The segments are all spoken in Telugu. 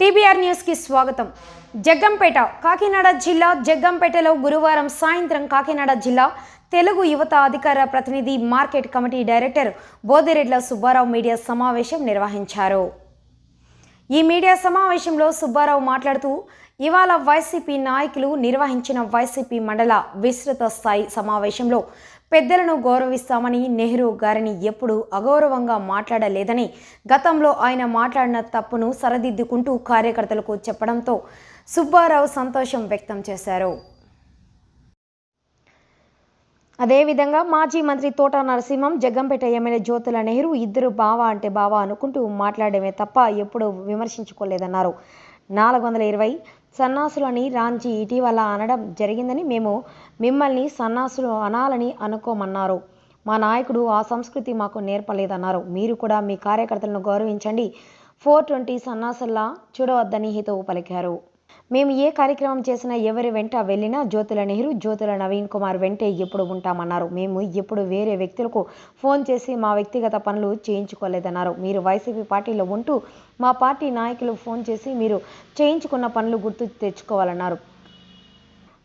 టీబీఆర్ న్యూస్కి స్వాగతం. జగ్గంపేట కాకినాడ జిల్లా జగ్గంపేటలో గురువారం సాయంత్రం కాకినాడ జిల్లా తెలుగు యువత అధికార ప్రతినిధి market committee director Bodiredla Subbarao media సమావేశం నిర్వహించారు. ఈ మీడియా సమావేశంలో సుబ్బారావు మాట్లాడుతూ ఇవాళ వైసీపీ నాయకులు నిర్వహించిన వైసీపీ మండల విస్తృత స్థాయి సమావేశంలో పెద్దలను గౌరవిస్తామని నెహ్రూ గారిని ఎప్పుడూ అగౌరవంగా మాట్లాడలేదని గతంలో ఆయన మాట్లాడిన తప్పును సరిదిద్దుకుంటూ కార్యకర్తలకు చెప్పడంతో సుబ్బారావు సంతోషం వ్యక్తం చేశారు. అదేవిధంగా మాజీ మంత్రి తోట నరసింహం జగ్గంపేట ఎమ్మెల్యే జ్యోతుల నెహ్రూ ఇద్దరు బావా అంటే బావా అనుకుంటూ మాట్లాడమే తప్ప ఎప్పుడూ విమర్శించుకోలేదన్నారు. నాలుగు వందల ఇరవై సన్నాసులని రాంజీ ఇటీవల అనడం జరిగిందని మేము మిమ్మల్ని సన్నాసులు అనాలని అనుకోమన్నారు. మా నాయకుడు ఆ సంస్కృతి మాకు నేర్పలేదన్నారు. మీరు కూడా మీ కార్యకర్తలను గౌరవించండి. ఫోర్ ట్వంటీ సన్నాసుల్లా చూడవద్దని హితవు పలికారు. మేము ఏ కార్యక్రమం చేసినా ఎవరి వెంట వెళ్ళినా జ్యోతుల నెహ్రూ జ్యోతుల నవీన్ కుమార్ వెంటే ఎప్పుడు ఉంటామన్నారు. మేము ఎప్పుడు వేరే వ్యక్తులకు ఫోన్ చేసి మా వ్యక్తిగత పనులు చేయించుకోలేదన్నారు. మీరు వైసీపీ పార్టీలో ఉంటూ మా పార్టీ నాయకులు ఫోన్ చేసి మీరు చేయించుకున్న పనులు గుర్తు తెచ్చుకోవాలన్నారు.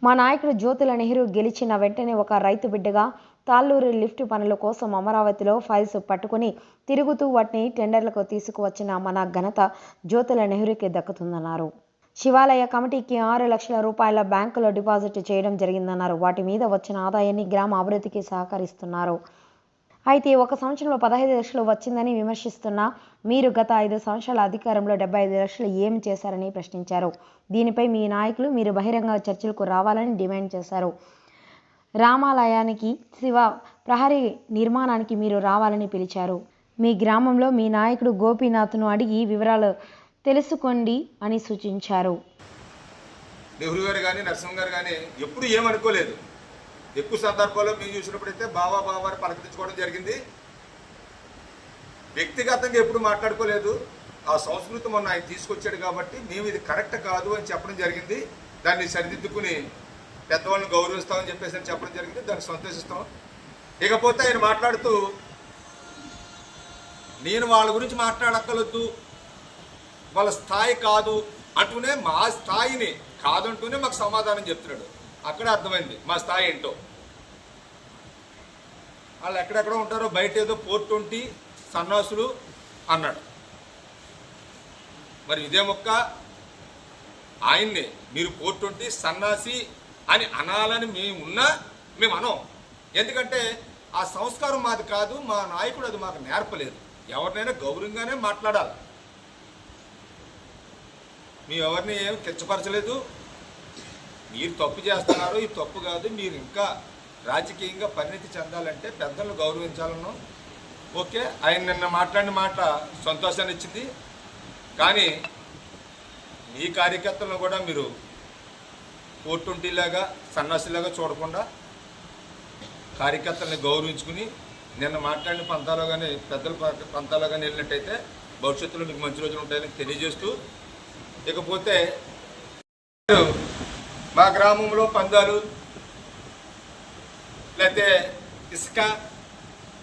మా నాయకుడు జ్యోతుల నెహ్రూ గెలిచిన వెంటనే ఒక రైతు బిడ్డగా తాళ్ళూరు లిఫ్ట్ పనుల కోసం అమరావతిలో ఫైల్స్ పట్టుకుని తిరుగుతూ వాటిని టెండర్లకు తీసుకువచ్చిన మన ఘనత జ్యోతుల నెహ్రూకి దక్కుతుందన్నారు. శివాలయ కమిటీకి ఆరు లక్షల రూపాయల బ్యాంకులో డిపాజిట్ చేయడం జరిగిందన్నారు. వాటి మీద వచ్చిన ఆదాయాన్ని గ్రామ అభివృద్ధికి సహకరిస్తున్నారు. అయితే ఒక సంవత్సరంలో పదహైదు లక్షలు వచ్చిందని విమర్శిస్తున్న మీరు గత ఐదు సంవత్సరాల అధికారంలో డెబ్బై ఐదు లక్షలు ఏమి చేశారని ప్రశ్నించారు. దీనిపై మీ నాయకులు మీరు బహిరంగ చర్చలకు రావాలని డిమాండ్ చేశారు. రామాలయానికి శివ ప్రహరీ నిర్మాణానికి మీరు రావాలని పిలిచారు. మీ గ్రామంలో మీ నాయకుడు గోపీనాథ్ను అడిగి వివరాలు తెలుసుకోండి అని సూచించారు. నెహ్రూ గారు కానీ నరసింహ గారు కానీ ఎప్పుడు ఏమనుకోలేదు ఎక్కువ సందర్భాల్లో మేము చూసినప్పుడైతే బావా బావా అని పలకరించుకోవడం జరిగింది. వ్యక్తిగతంగా ఎప్పుడు మాట్లాడుకోలేదు. ఆ సంస్కృతి మొన్న ఆయన తీసుకొచ్చాడు కాబట్టి మేము ఇది కరెక్ట్ కాదు అని చెప్పడం జరిగింది. దాన్ని సరిదిద్దుకుని పెద్దవాళ్ళని గౌరవిస్తామని చెప్పేసి అని చెప్పడం జరిగింది. దాన్ని సంతోషిస్తాం. ఇకపోతే ఆయన మాట్లాడుతూ నేను వాళ్ళ గురించి మాట్లాడక్కర్లేదు. వాళ్ళ స్థాయి కాదు అంటూనే మా స్థాయిని కాదంటూనే మాకు సమాధానం చెప్తున్నాడు. అక్కడ అర్థమైంది మా స్థాయి ఏంటో. వాళ్ళు ఎక్కడెక్కడ ఉంటారో బయట ఏదో పోర్ట్ ఉంటి సన్నాసులు అన్నాడు. మరి ఇదే మొక్క ఆయన్ని మీరు పోర్ట్ ఉంటి సన్నాసి అని అనాలని మేము ఉన్నా మేము అనం. ఎందుకంటే ఆ సంస్కారం మాది కాదు మా నాయకుడు అది మాకు నేర్పలేదు. ఎవరినైనా గౌరవంగానే మాట్లాడాలి. మేము ఎవరిని ఏం కిచ్చపరచలేదు మీరు తప్పు చేస్తున్నారు ఇది తప్పు కాదు. మీరు ఇంకా రాజకీయంగా పరిణితి చెందాలంటే పెద్దలను గౌరవించాలను ఓకే ఆయన నిన్న మాట్లాడిన మాట సంతోషాన్ని ఇచ్చింది. కానీ మీ కార్యకర్తలను కూడా మీరు కోర్టుంటీలాగా సన్నాసిలాగా చూడకుండా కార్యకర్తలని గౌరవించుకుని నిన్న మాట్లాడిన పంతాలో కానీ పెద్దల ప్రాంతాల్లో పంతాలో కానీ వెళ్ళినట్టయితే భవిష్యత్తులో మీకు మంచి రోజులు ఉంటాయని తెలియజేస్తూ ఇకపోతే మా గ్రామంలో పందాలు లేకపోతే ఇసుక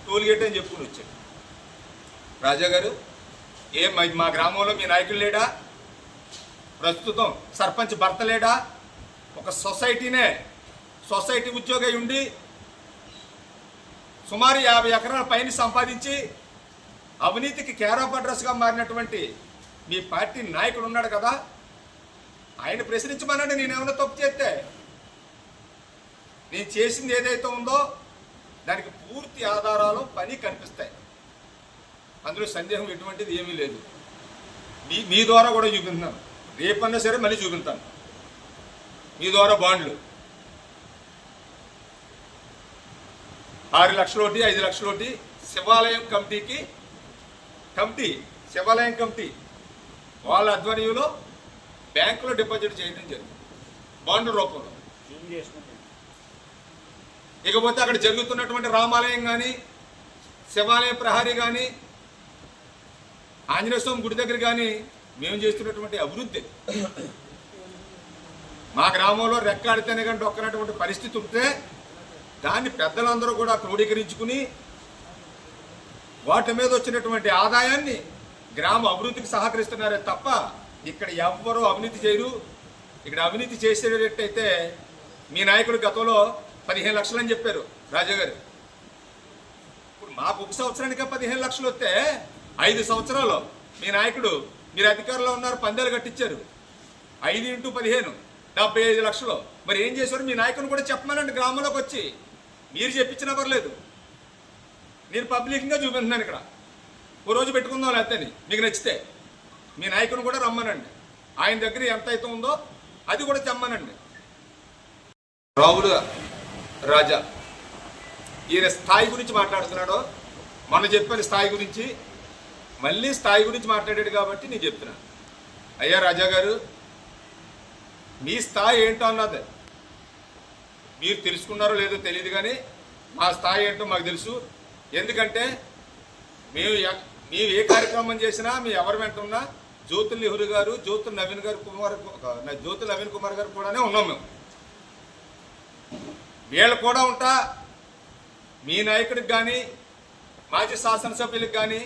టోల్గేట్ అని చెప్పుకుని వచ్చాడు. రాజా గారు ఏ మా- మా గ్రామంలో మీ నాయకులు లేడా? ప్రస్తుతం సర్పంచ్ భర్త లేడా? ఒక సొసైటీనే సొసైటీ ఉద్యోగి ఉండి సుమారు యాభై ఎకరాల పైన సంపాదించి అవినీతికి కేర్ అడ్రస్గా మారినటువంటి మీ పార్టీ నాయకుడు ఉన్నాడు కదా ఆయన ప్రశ్నించమనండి నేనేమైనా తప్పు చేస్తే. నేను చేసింది ఏదైతే ఉందో దానికి పూర్తి ఆధారాలు పని కనిపిస్తాయి. అందులో సందేహం ఎటువంటిది ఏమీ లేదు. మీ మీ ద్వారా కూడా చూపిస్తున్నాను రేపన్నా సరే మళ్ళీ చూపిస్తాను మీ ద్వారా బాండ్లు. ఆరు లక్షలోటి ఐదు లక్షలోటి శివాలయం కమిటీకి కమిటీ శివాలయం కమిటీ వాళ్ళ ఆధ్వర్యంలో బ్యాంకులో డిపాజిట్ చేయడం జరిగింది. బాండ్ రూపంలో. ఇకపోతే అక్కడ జరుగుతున్నటువంటి రామాలయం కానీ శివాలయ ప్రహరీ కానీ ఆంజనేయస్వామి గుడి దగ్గర కానీ మేము చేస్తున్నటువంటి అభివృద్ధి. మా గ్రామంలో రెక్కాడితేనే కానీ డొక్కనటువంటి పరిస్థితి ఉంటే దాన్ని పెద్దలందరూ కూడా క్రోడీకరించుకుని వాటి మీద వచ్చినటువంటి ఆదాయాన్ని గ్రామ అభివృద్ధికి సహకరిస్తున్నారే తప్ప ఇక్కడ ఎవ్వరూ అవినీతి చేయరు. ఇక్కడ అవినీతి చేసేటట్టయితే మీ నాయకుడు గతంలో పదిహేను లక్షలు అని చెప్పారు రాజా గారు. ఇప్పుడు మాకు ఒక సంవత్సరానికే పదిహేను లక్షలు వస్తే ఐదు సంవత్సరాలు మీ నాయకుడు మీరు అధికారంలో ఉన్నారు పందాలు కట్టించారు. ఐదు ఇంటూ పదిహేను డెబ్బై ఐదు లక్షలు. మరి ఏం చేశారు? మీ నాయకుని కూడా చెప్పమనండి గ్రామంలోకి వచ్చి. మీరు చెప్పించినా పర్లేదు. నేను పబ్లిక్గా చూపిస్తున్నాను ఇక్కడ. ఓ రోజు పెట్టుకుందాం లేకపోతే మీకు నచ్చితే. మీ నాయకుని కూడా రమ్మనండి. ఆయన దగ్గర ఎంత అయితే ఉందో అది కూడా తెమ్మనండి. రావుల రాజా ఈయన స్థాయి గురించి మాట్లాడుతున్నాడు మొన్న చెప్పిన స్థాయి గురించి. మళ్ళీ స్థాయి గురించి మాట్లాడాడు కాబట్టి నేను చెప్తున్నా. అయ్యా రాజా గారు మీ స్థాయి ఏంటో అన్నది. మీరు తెలుసుకున్నారో లేదో తెలియదు కానీ మా స్థాయి ఏంటో మాకు తెలుసు. ఎందుకంటే మేము ఎ- మేము ఏ కార్యక్రమం చేసినా మీ ఎవరి వెంట ఉన్నా జ్యోతుల్ నెహ్రూ గారు జ్యోతుల్ నవీన్ గారు కుమార్ జ్యోతుల్ నవీన్ కుమార్ గారు కూడానే ఉన్నాం మేము. వీళ్ళు కూడా ఉంటా మీ నాయకుడికి కానీ మాజీ శాసనసభ్యులకు కానీ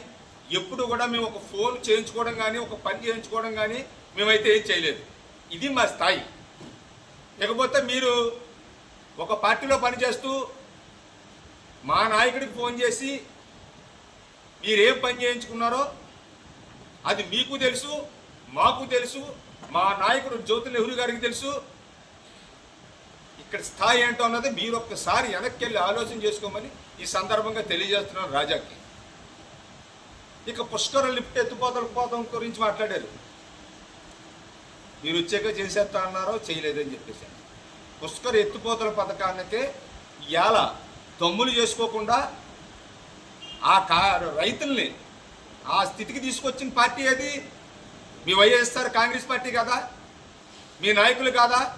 ఎప్పుడు కూడా మేము ఒక ఫోన్ చేయించుకోవడం కానీ ఒక పని చేయించుకోవడం కానీ మేమైతే ఏం చేయలేదు. ఇది మా స్థాయి. లేకపోతే మీరు ఒక పార్టీలో పనిచేస్తూ మా నాయకుడికి ఫోన్ చేసి మీరేం పని చేయించుకున్నారో అది మీకు తెలుసు మాకు తెలుసు మా నాయకుడు జ్యోతి నెహ్రూ గారికి తెలుసు. ఇక్కడ స్థాయి ఏంటో అన్నది మీరు ఒక్కసారి వెనక్కి వెళ్ళి ఆలోచన చేసుకోమని ఈ సందర్భంగా తెలియజేస్తున్నాను రాజాకి. ఇక పుష్కర లిఫ్ట్ ఎత్తుపోతల పోతం గురించి మాట్లాడారు. మీరు వచ్చాక చేసేస్తా అన్నారో చేయలేదని చెప్పేసి. పుష్కర ఎత్తుపోతల పథకానికే ఇవాళ తమ్ములు చేసుకోకుండా ఆ కా రైతుల్ని ఆ స్థితికి తీసుకొచ్చిన పార్టీ అది. మీ వైఎస్ఆర్ కాంగ్రెస్ పార్టీ కదా? మీ నాయకులు కాదా?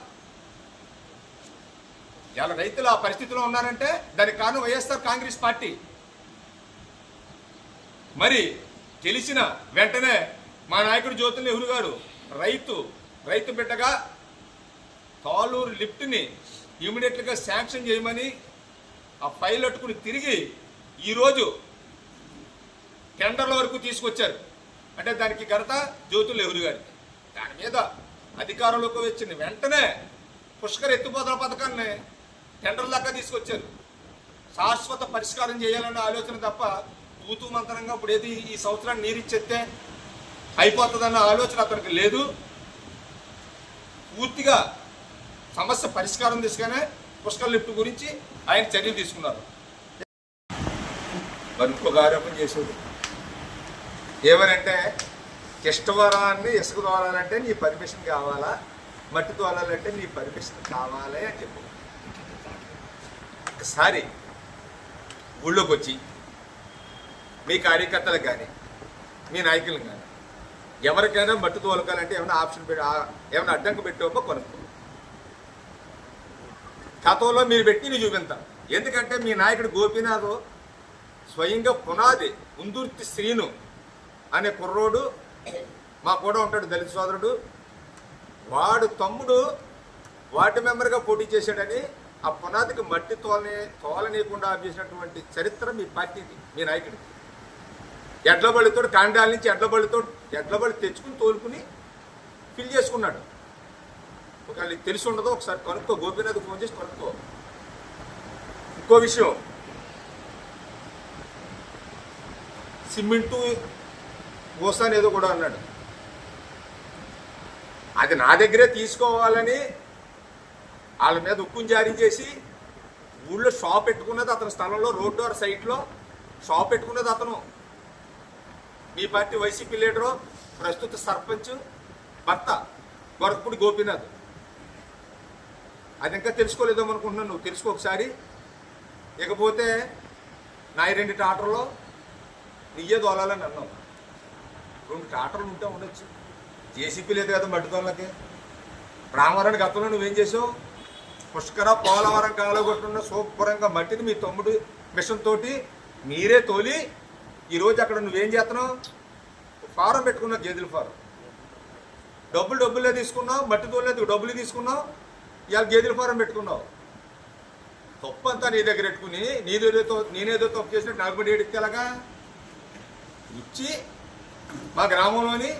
ఇలా రైతులు ఆ పరిస్థితిలో ఉన్నారంటే దానికి కారణం వైఎస్ఆర్ కాంగ్రెస్ పార్టీ. మరి గెలిచిన వెంటనే మా నాయకుడు జ్యోతి నెహ్రూ గారు రైతు రైతు బిడ్డగా తాలూరు లిఫ్ట్ని ఇమీడియట్గా శాంక్షన్ చేయమని ఆ ఫైల్ అట్టుకుని తిరిగి ఈరోజు టెండర్ల వరకు తీసుకొచ్చారు. అంటే దానికి ఘనత జ్యోతుల్ నెహ్రూ గారికి. దాని మీద అధికారంలోకి వచ్చిన వెంటనే పుష్కర ఎత్తిపోతల పథకాన్ని టెండర్ దాకా తీసుకొచ్చారు. శాశ్వత పరిష్కారం చేయాలన్న ఆలోచన తప్ప తూతూ మంతరంగా ఇప్పుడు ఏది ఈ సంవత్సరాన్ని నీరు ఇచ్చేస్తే అయిపోతుందన్న ఆలోచన అతనికి లేదు. పూర్తిగా సమస్య పరిష్కారం తీసుకునే పుష్కర లిఫ్ట్ గురించి ఆయన చర్యలు తీసుకున్నారు. మరి ఇంకొక ఆరోపణ చేసేది. ఏమనంటే కిష్టవరాన్ని ఇసుక తోలాలంటే నీ పర్మిషన్ కావాలా? మట్టి తోలాలంటే నీ పర్మిషన్ కావాలి అని చెప్పు. ఒకసారి ఊళ్ళోకి వచ్చి మీ కార్యకర్తలకు కానీ మీ నాయకులకు కానీ ఎవరికైనా మట్టి తోలకాలంటే ఏమైనా ఆప్షన్ పెట్టి ఏమైనా అడ్డంకు పెట్టామో కొనుక్కో. గతంలో మీరు పెట్టి నేను చూపిస్తాం ఎందుకంటే మీ నాయకుడు గోపీనాథ్ స్వయంగా పునాది ఉందుర్తి శ్రీను అనే కుర్రోడు మా కూడా ఉంటాడు దళిత సోదరుడు. వాడు తమ్ముడు వార్డు మెంబర్గా పోటీ చేశాడని ఆ పునాదికి మట్టి తోలనే తోలనీయకుండా ఆపేసినటువంటి చరిత్ర మీ పార్టీది మీ నాయకుడికి ఎడ్లబళ్ళితో కాండాల నుంచి ఎడ్ల ఎడ్లబళ్ళు తెచ్చుకుని తోలుకుని ఫిల్ చేసుకున్నాడు. ఒకవేళ నీకు తెలిసి ఉండదు ఒకసారి కనుక్కో గోపీనాథ్ ఫోన్ చేసి కనుక్కో. ఇంకో విషయం. సిమెంటు ఓసాన్ ఏదో కూడా అన్నాడు. అది నా దగ్గరే తీసుకోవాలని వాళ్ళ మీద ఉక్కుని జారీ చేసి ఊళ్ళో షాప్ పెట్టుకున్నది అతని స్థలంలో రోడ్డు డోర్ సైట్లో షాప్ పెట్టుకున్నది అతను. మీ పార్టీ వైసీపీ లీడరు ప్రస్తుత సర్పంచ్ భర్త గొరకపూడి గోపీనాథ్. అది ఇంకా తెలుసుకోలేదేమో అనుకుంటున్నాను నువ్వు. తెలుసుకో ఒకసారి. ఇకపోతే నా ఈ రెండు టాటర్లో నీయే దోలాలని అన్నావు. రెండు ట్రాక్టర్లు ఉంటే ఉండొచ్చు. జేసీపీ లేదు కదా మట్టి తోళ్ళకి రామవరానికి గతంలో నువ్వేం చేసావు? పుష్కర పోలవరం కాలగొట్టున్న సూపరంగా మట్టిని మీ తమ్ముడు మిషన్ తోటి మీరే తోలి ఈరోజు అక్కడ నువ్వేం చేస్తున్నావు? ఫారం పెట్టుకున్నావు గేదెల ఫారం. డబ్బులు డబ్బులే తీసుకున్నావు మట్టి తోలేదు డబ్బులు తీసుకున్నావు ఇవాళ గేదెల ఫారం పెట్టుకున్నావు. తప్పు అంతా నీ దగ్గర పెట్టుకుని నీదేదో నేనేదో తప్పు చేసినట్టు నాకు బడి ఎడితే ఎలాగా ఇచ్చి మా గ్రామంలోని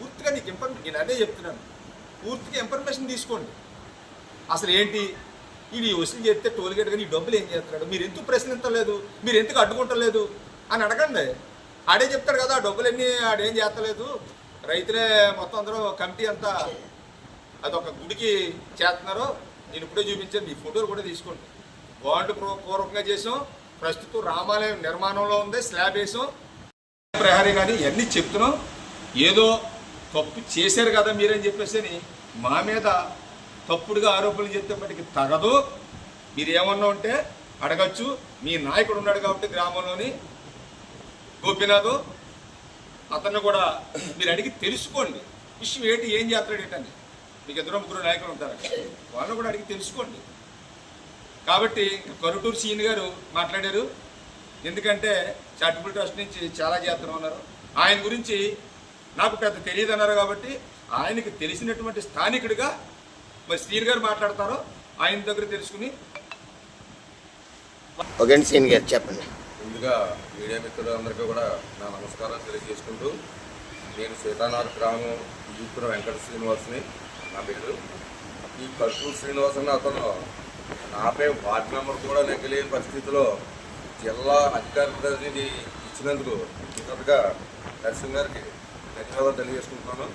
పూర్తిగా నీకు ఇన్ఫర్మేషన్ నేను అదే చెప్తున్నాను. పూర్తిగా ఇన్ఫర్మేషన్ తీసుకోండి. అసలు ఏంటి? ఇది వసూలు చేస్తే టోల్గేట్ కానీ ఈ డబ్బులు ఏం చేస్తున్నాడు? మీరు ఎందుకు ప్రశ్నించలేదు మీరు ఎందుకు అడ్డుకుంటలేదు అని అడగండి. ఆడే చెప్తాడు కదా ఆ డబ్బులన్నీ ఆడేం చేస్తలేదు? రైతులే మొత్తం అందరూ కమిటీ అంతా అదొక గుడికి చేస్తున్నారు నేను ఇప్పుడే చూపించాను. ఈ ఫోటోలు కూడా తీసుకోండి. బాండ్ పూర్వ- పూర్వకంగా చేసాం. ప్రస్తుతం రామాలయం నిర్మాణంలో ఉంది స్లాబ్ వేసాం. ప్రహారీ కానీ ఇవన్నీ చెప్తున్నాం ఏదో తప్పు చేశారు కదా మీరని చెప్పేసి అని మా మీద తప్పుడుగా ఆరోపణలు చేసేప్పటికి తగదు. మీరు ఏమన్నా ఉంటే అడగచ్చు. మీ నాయకుడు ఉన్నాడు కాబట్టి గ్రామంలోని గోపీనాథ్. అతన్ని కూడా మీరు అడిగి తెలుసుకోండి. విషయం ఏంటి ఏం చేస్తాడు ఏంటని మీకు ఇద్దరు ముగ్గురు నాయకులు ఉంటారు. వాళ్ళని కూడా అడిగి తెలుసుకోండి. కాబట్టి కరుటూరు సీన్ గారు మాట్లాడారు. ఎందుకంటే చారిటబుల్ ట్రస్ట్ నుంచి చాలా చేస్తూనే ఉన్నారు. ఆయన గురించి నాకు పెద్ద తెలియదు అన్నారు కాబట్టి ఆయనకి తెలిసినటువంటి స్థానికుడిగా మరి సీన్ గారు మాట్లాడతారో ఆయన దగ్గర తెలుసుకుని ఓకే సీన్ గారు చెప్పండి. ముందుగా మీడియా మిత్రులందరికీ కూడా నా నమస్కారాలు తెలియజేసుకుంటూ నేను సీతానాథ్ గ్రామం ఈపురం వెంకట శ్రీనివాస్ని. నా పేరు. ఈ కర్పూర్ శ్రీనివాస్ అన్న అతను నాపై వార్డు మెంబర్ కూడా నెగ్గలేని పరిస్థితిలో జిల్లా అధికారిని ఇచ్చినందుకు మొదటగా నరసింహ గారికి ధన్యవాదాలు తెలియజేసుకుంటున్నాను.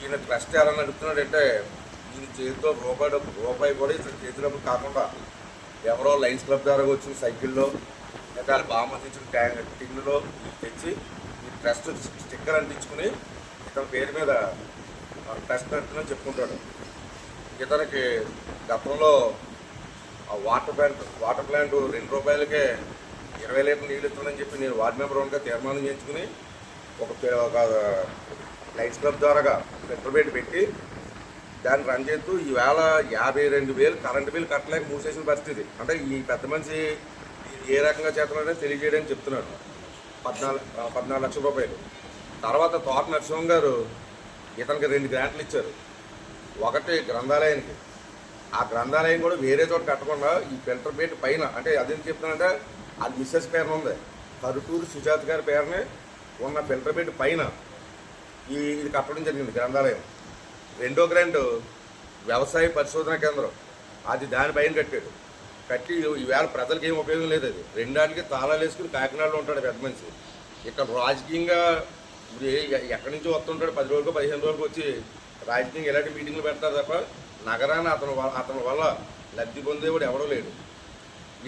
ఈయన ట్రస్ట్ ఎలా నడుపుతున్నాడంటే ఈయన చేతితో రూపాయి డబ్బు రూపాయి కూడా ఇతను చేతి కాకుండా ఎవరో లైన్స్ క్లబ్ ద్వారా వచ్చిన సైకిల్లో లేదా బామ్మ తెచ్చిన ట్యాంక్ టిన్నులో తెచ్చి ఈ ట్రస్ట్ స్టిక్కర్ అంటించుకుని ఇతని పేరు మీద ట్రస్ట్ నడుపుతుందని చెప్పుకుంటాడు. ఇతనికి గతంలో వాటర్ ప్లాంట్ వాటర్ ప్లాంట్ రెండు రూపాయలకే ఇరవై లీటర్ నీళ్ళు ఇస్తుందని చెప్పి నేను వార్డు మెంబర్ ఉండగా తీర్మానం చేయించుకుని ఒక ఒక లైట్స్ క్లబ్ ద్వారా పెట్రోల్ పెట్టి పెట్టి దాన్ని రన్ చేస్తూ ఈవేళ యాభై రెండు వేలు కరెంటు బిల్ కట్టలేక మూసేసిన పరిస్థితి. అంటే ఈ పెద్ద మనిషి ఏ రకంగా చేస్తున్నాడని తెలియజేయడానికి చెప్తున్నాడు. పద్నాలుగు పద్నాలుగు లక్షల రూపాయలు. తర్వాత తోట నరసింహం గారు ఇతనికి రెండు గ్రాంట్లు ఇచ్చారు ఒకటి గ్రంథాలయానికి ఆ గ్రంథాలయం కూడా వేరే చోట కట్టకుండా ఈ ఫిల్టర్ పేట పైన అంటే అదేం చెప్తున్నానంటే అది మిస్సెస్ పేరున ఉంది. కరుటూరు సుజాత గారి పేరునే ఉన్న ఫిల్టర్ పేట పైన ఈ ఇది కట్టడం జరిగింది గ్రంథాలయం. రెండో గ్రాండ్ వ్యవసాయ పరిశోధన కేంద్రం. అది దానిపైన కట్టాడు. కట్టి ఈవేళ ప్రజలకు ఏం ఉపయోగం లేదు అది. రెండాటికి తాళాలు వేసుకుని కాకినాడలో ఉంటాడు పెద్ద మనిషి. ఇక్కడ రాజకీయంగా ఎక్కడి నుంచి వస్తుంటాడు పది రోజులకు పదిహేను రోజులకు వచ్చి రాజకీయంగా ఎలాంటి మీటింగ్లు పెడతారు తప్ప నగరాన్ని అతను అతని వల్ల లబ్ధి పొందేవాడు ఎవడో లేడు.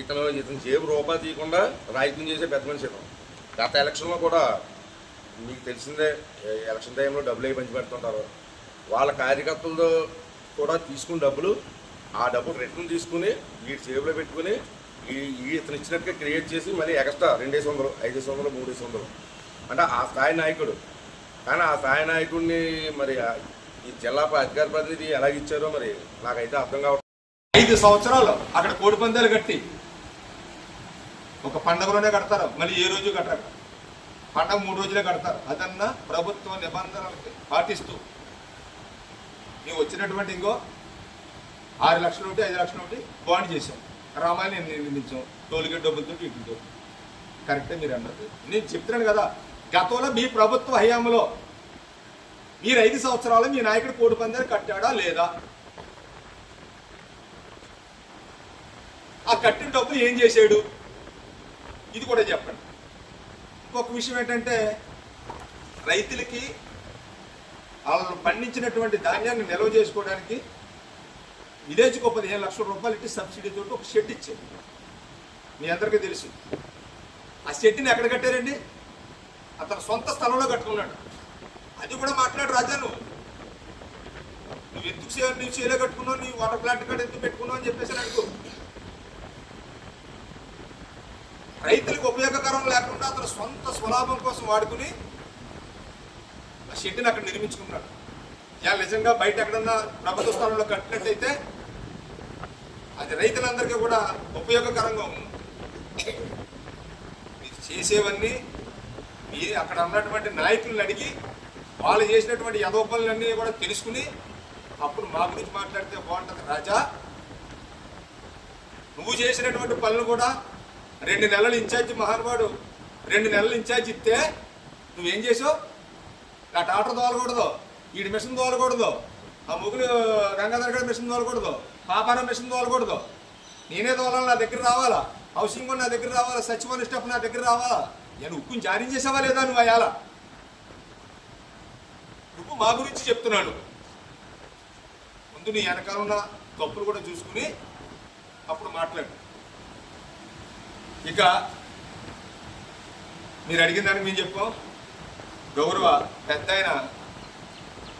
ఇతను ఇతను చేపు రూపాయి తీయకుండా రాజకీయం చేసే పెద్ద మనిషి ఇతను. గత ఎలక్షన్లో కూడా మీకు తెలిసిందే ఎలక్షన్ టైంలో డబ్బులు అవి పంచి పెడుతుంటారు. వాళ్ళ కార్యకర్తలతో కూడా తీసుకున్న డబ్బులు ఆ డబ్బులు రిటర్న్ తీసుకుని వీటి జేబులో పెట్టుకుని ఈ ఇతను ఇచ్చినట్టుగా క్రియేట్ చేసి మళ్ళీ ఎక్స్ట్రా రెండేసి వందలు ఐదేసి వందలు మూడేసి వందలు అంటే ఆ స్థాయి నాయకుడు. కానీ ఆ స్థాయి నాయకుడిని మరి ఈ జిల్లా అధికార ప్రతినిధి ఎలా ఇచ్చారో మరి నాకైతే అర్థం కావట్లేదు. ఐదు సంవత్సరాలు అక్కడ కోడి పందాలు కట్టి ఒక పండగలోనే కడతారు. మళ్ళీ ఏ రోజు కట్టరు. పండగ మూడు రోజులే కడతారు. అదన్నా ప్రభుత్వ నిబంధనలు పాటిస్తూ. నీవు వచ్చినటువంటి ఇంకో ఆరు లక్షలు ఒకటి ఐదు లక్షలు ఒకటి బాండ్ చేసాం రామాయణ నిర్మించాం టోల్గేట్ డబ్బులతో వీటితో కరెక్టే మీరు అన్నది. నేను చెప్తున్నాను కదా గతంలో మీ ప్రభుత్వ హయాంలో మీరు ఐదు సంవత్సరాలు మీ నాయకుడు కోడి పందాలు కట్టాడా లేదా? ఆ కట్టిన డబ్బు ఏం చేశాడు? ఇది కూడా చెప్పండి. ఇంకొక విషయం ఏంటంటే రైతులకి వాళ్ళు పండించినటువంటి ధాన్యాన్ని నిల్వ చేసుకోవడానికి విదేశీకి ఒక పదిహేను లక్షల రూపాయలు ఇట్టి సబ్సిడీతో ఒక షెడ్ ఇచ్చారు. మీ అందరికీ తెలుసు. ఆ షెడ్ని ఎక్కడ కట్టారండి? అతను సొంత స్థలంలో కట్టుకున్నాడు. అది కూడా మాట్లాడు రాజా నువ్వు నువ్వు ఎందుకు సేవ నువ్వు చేయలే కట్టుకున్నావు? నీ వాటర్ ప్లాంట్ కాడ ఎందుకు పెట్టుకున్నావు అని చెప్పేసి అడుగు. రైతులకు ఉపయోగకరం లేకుండా అతను సొంత స్వలాభం కోసం వాడుకుని ఆ షెడ్ని అక్కడ నిర్మించుకున్నాడు. ఇలా నిజంగా బయట ఎక్కడన్నా ప్రభుత్వ స్థలంలో కట్టినట్టయితే అది రైతులందరికీ కూడా ఉపయోగకరంగా ఉంది. మీరు చేసేవన్నీ మీరు అక్కడ ఉన్నటువంటి నాయకులను అడిగి వాళ్ళు చేసినటువంటి యదోపనులన్నీ కూడా తెలుసుకుని అప్పుడు మా గురించి మాట్లాడితే బాగుంటుంది. రాజా నువ్వు చేసినటువంటి పనులు కూడా రెండు నెలలు ఇన్ఛార్జి మహానుభావుడు రెండు నెలలు ఇన్ఛార్జ్ ఇస్తే నువ్వేం చేసావు? ఆ టాటర్ తోలకూడదు వీడి మిషన్ తోలకూడదు ఆ ముగ్గులు గంగాధర్ గారి మిషన్ తోలకూడదు పాపారం మిషన్ తోలకూడదు. నేనే తోలాలి నా దగ్గర రావాలా? హౌసింగ్ కూడా నా దగ్గర రావాలా? సచివాలయ స్టాఫ్ నా దగ్గర రావాలా? నేను ఉక్కుని జారీ చేసావా లేదా నువ్వు అయ్యాలా? నువ్వు మా గురించి చెప్తున్నాను ముందు నీ వెనకాల ఉన్న తప్పులు కూడా చూసుకుని అప్పుడు మాట్లాడు. ఇక మీరు అడిగిన దానికి మేము చెప్పాం గౌరవ పెద్ద